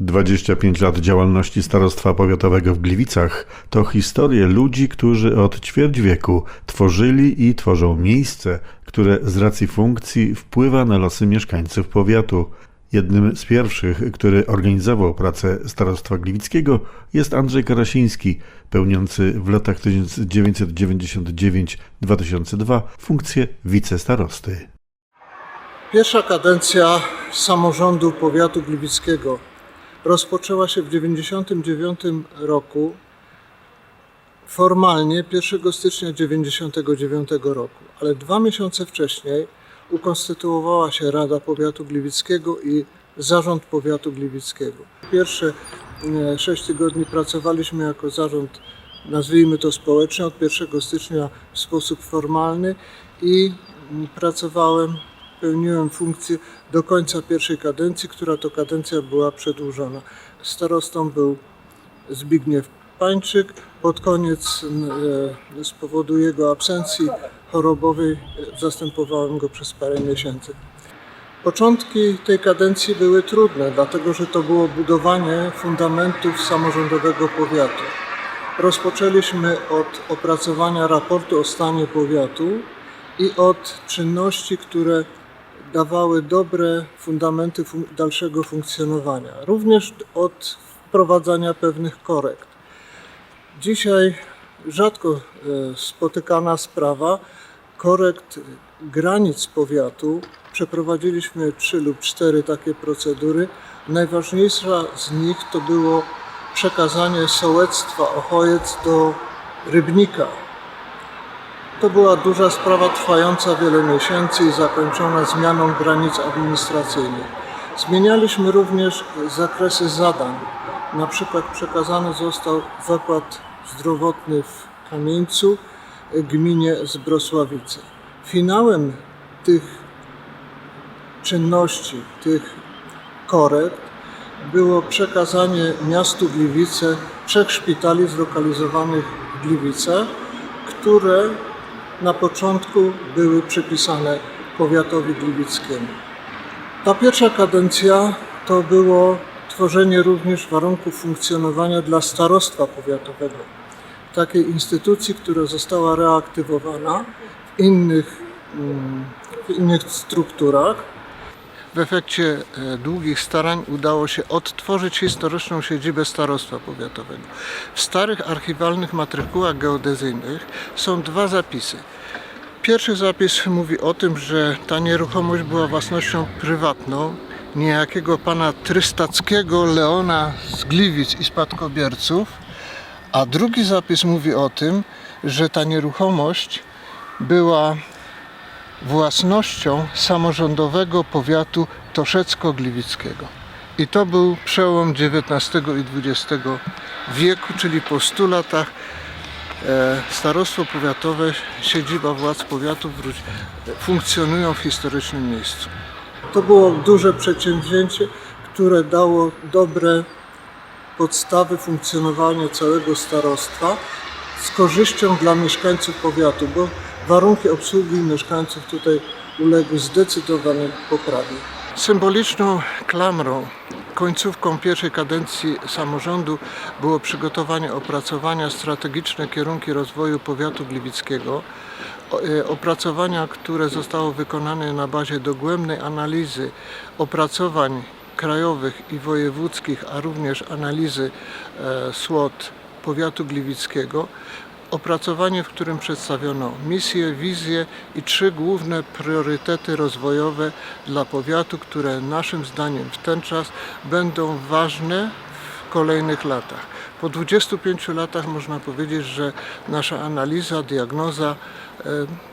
25 lat działalności Starostwa Powiatowego w Gliwicach to historie ludzi, którzy od ćwierć wieku tworzyli i tworzą miejsce, które z racji funkcji wpływa na losy mieszkańców powiatu. Jednym z pierwszych, który organizował pracę Starostwa Gliwickiego jest Andrzej Karasiński, pełniący w latach 1999-2002 funkcję wicestarosty. Pierwsza kadencja samorządu powiatu gliwickiego rozpoczęła się w 1999 roku, formalnie 1 stycznia 1999 roku, ale dwa miesiące wcześniej ukonstytuowała się Rada Powiatu Gliwickiego i Zarząd Powiatu Gliwickiego. Pierwsze e, sześć tygodni pracowaliśmy jako zarząd, nazwijmy to społecznie, od 1 stycznia w sposób formalny i pracowałem pełniłem funkcję do końca pierwszej kadencji, która to kadencja była przedłużona. Starostą był Zbigniew Pańczyk. Pod koniec e, z powodu jego absencji chorobowej zastępowałem go przez parę miesięcy. Początki tej kadencji były trudne, dlatego że to było budowanie fundamentów samorządowego powiatu. Rozpoczęliśmy od opracowania raportu o stanie powiatu i od czynności, które dawały dobre fundamenty fun- dalszego funkcjonowania, również od wprowadzania pewnych korekt. Dzisiaj rzadko e, spotykana sprawa korekt granic powiatu. Przeprowadziliśmy trzy lub cztery takie procedury. Najważniejsza z nich to było przekazanie sołectwa Ochojec do Rybnika. To była duża sprawa trwająca wiele miesięcy i zakończona zmianą granic administracyjnych. Zmienialiśmy również zakresy zadań. Na przykład przekazany został zakład zdrowotny w Kamieńcu gminie Zbrosławice. Finałem tych czynności, tych korekt było przekazanie miastu Gliwice trzech szpitali zlokalizowanych w Gliwicach, które na początku były przypisane powiatowi gliwickiemu. Ta pierwsza kadencja to było tworzenie również warunków funkcjonowania dla starostwa powiatowego, takiej instytucji, która została reaktywowana w innych, mm, w innych strukturach. W efekcie e, długich starań udało się odtworzyć historyczną siedzibę Starostwa Powiatowego. W starych archiwalnych matrykułach geodezyjnych są dwa zapisy. Pierwszy zapis mówi o tym, że ta nieruchomość była własnością prywatną niejakiego pana Trystackiego Leona z Gliwic i spadkobierców, a drugi zapis mówi o tym, że ta nieruchomość była własnością samorządowego powiatu Toszecko-Gliwickiego. I to był przełom XIX i XX wieku, czyli po 100 latach e, starostwo powiatowe, siedziba władz powiatu funkcjonują w historycznym miejscu. To było duże przedsięwzięcie, które dało dobre podstawy funkcjonowania całego starostwa z korzyścią dla mieszkańców powiatu, bo warunki obsługi mieszkańców tutaj uległy zdecydowanej poprawie. Symboliczną klamrą, końcówką pierwszej kadencji samorządu było przygotowanie opracowania strategiczne kierunki rozwoju powiatu gliwickiego. E, Opracowania, które zostało wykonane na bazie dogłębnej analizy opracowań krajowych i wojewódzkich, a również analizy e, SWOT powiatu gliwickiego. Opracowanie, w którym przedstawiono misję, wizję i trzy główne priorytety rozwojowe dla powiatu, które naszym zdaniem w ten czas będą ważne w kolejnych latach. Po 25 latach można powiedzieć, że nasza analiza, diagnoza e,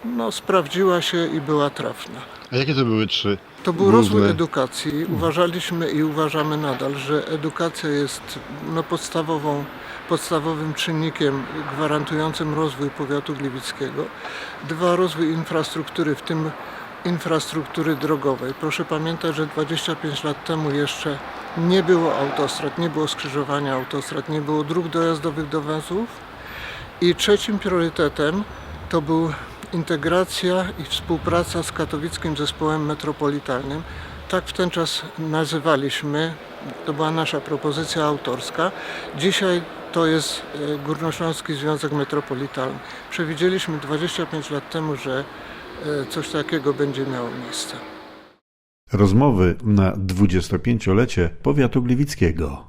no, sprawdziła się i była trafna. A jakie to były trzy? To był rozwój edukacji. Uważaliśmy i uważamy nadal, że edukacja jest no, podstawową, podstawowym czynnikiem gwarantującym rozwój powiatu gliwickiego. Dwa, rozwój infrastruktury, w tym infrastruktury drogowej. Proszę pamiętać, że 25 lat temu jeszcze nie było autostrad, nie było skrzyżowania autostrad, nie było dróg dojazdowych do węzłów. I trzecim priorytetem to był integracja i współpraca z katowickim zespołem metropolitalnym. Tak w ten czas nazywaliśmy. To była nasza propozycja autorska. Dzisiaj to jest e, Górnośląski Związek Metropolitalny. Przewidzieliśmy 25 lat temu, że e, coś takiego będzie miało miejsce. Rozmowy na 25-lecie powiatu gliwickiego.